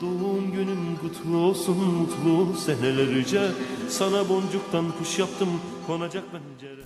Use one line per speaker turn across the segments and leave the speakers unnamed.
Doğum günün kutlu olsun mutlu senelerce. Sana boncuktan kuş yaptım konacak pencere.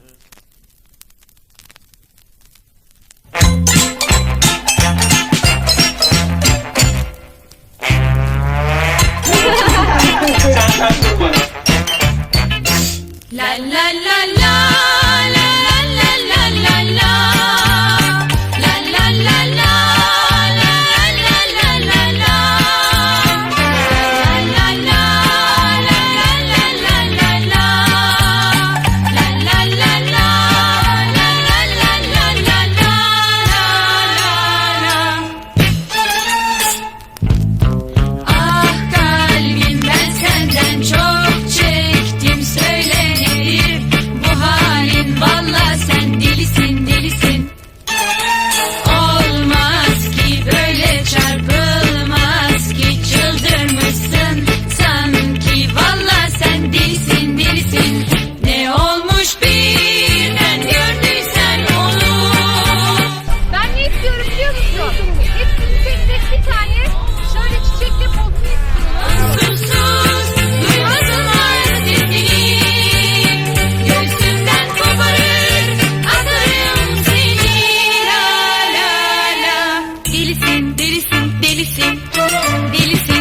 Delisin